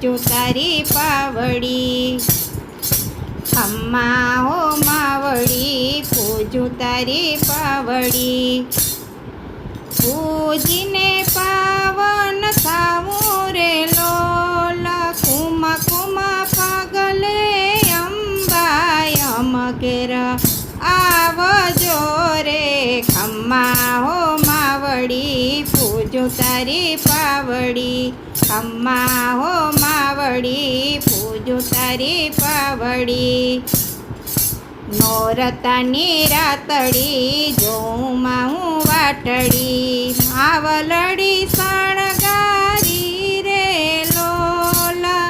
પૂજું તારી પાવડી અમ્મા ઓ માવડી પૂજો તારી પાવડી પૂજીને પાવન થાવું રે લોલ, કુમા પાગલે પગલે અંબાય અમગેર આવજો રે ખમ્મા હો માવડી પૂજો તારી પાવડી ખમ્મા હો માવડી, પૂજો તારી પાવડી. નોરતાની રાતડી જોમાં હું વાટડી. માવલડી શણગારી રે લોલા.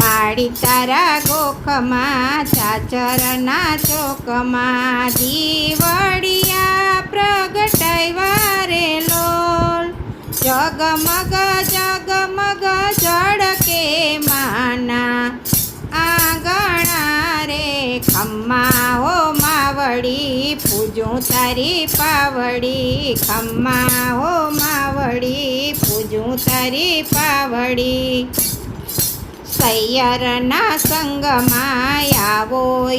માડી તારા ગોખમાં, ચાચરના ચોકમાં, દીવડિયા પ્રગટાવ્યા જગમગ જગમગ જડકે માના. આંગણા રે ખમ્મા હો માવડી, પૂજું તારી પાવડી. ખમ્મા હો માવડી, પૂજું તારી પાવડી. સૈયરના સંગમાં આવો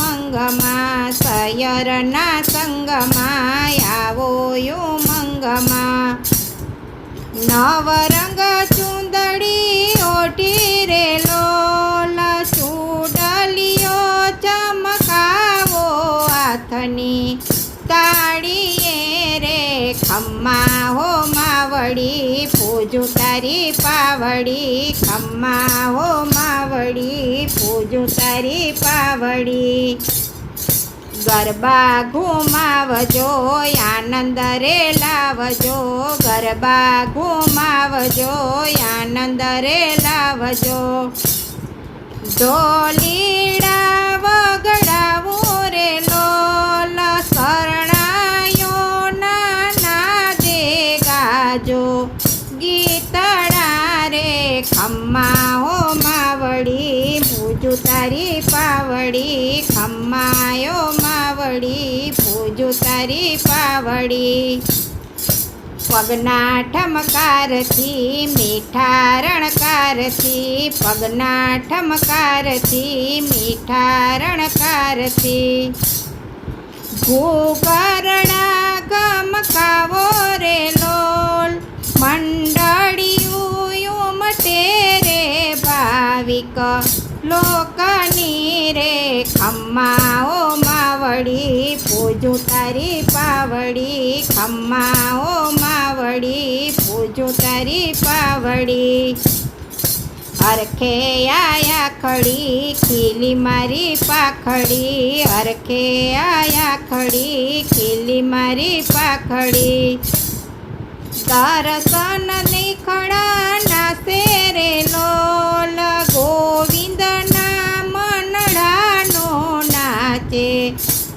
મંગમાં. સૈયરના સંગમાં આવો મંગમાં. નવરંગ ચુંદડી ઓઢી રે લોલ ચૂડલીઓ ચમકાવો હાથની તાળીએ રે ખમ્મા હો માવડી, પૂજું તારી પાવડી ખમ્મા હો માવડી, પૂજું તારી પાવડી. ગરબા ઘુમાવજો આનંદ રે લાવજો. ગરબા ઘુમાવજો આનંદ રે લાવજો. ઢોલીડા હો માવડી પૂજું તારી પાવડી ખમ્માયો માવડી પૂજું તારી પાવડી પગના ઠમકારથી, મીઠા રણકારથી, પગના ઠમકારથી, મીઠા રણકારથી. ભૂકરણા ગમકાવો લોકની રે, ખમ્માઓ માવડી, પૂજું તારી પાવડી, ખમ્માઓ માવડી, પૂજું તારી પાવડી. હરખે આયા ખડી, ખીલી મારી પાખડી. હરખે આયા ખડી, ખીલી મારી પાખડી. દર્શન નિખડા ના રે નાચે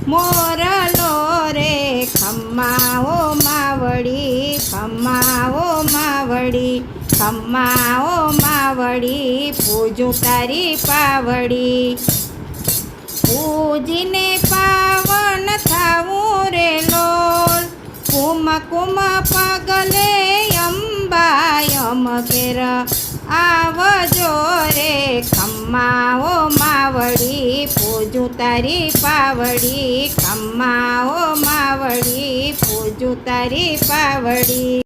મોરલો રે, ખમ્માઓ માવડી ખમ્માઓ માવડી ખમ્માઓ માવડી, પૂજું તારી પાવડી. પૂજીને પાવન થાવું રે લોલ કુમ કુમ પગલે અંબાયમ ઘેર આવજો રે ખમ્માઓ માવડી પૂજું તારી પાવડી ખમ્માઓ માવડી પૂજું તારી પાવડી.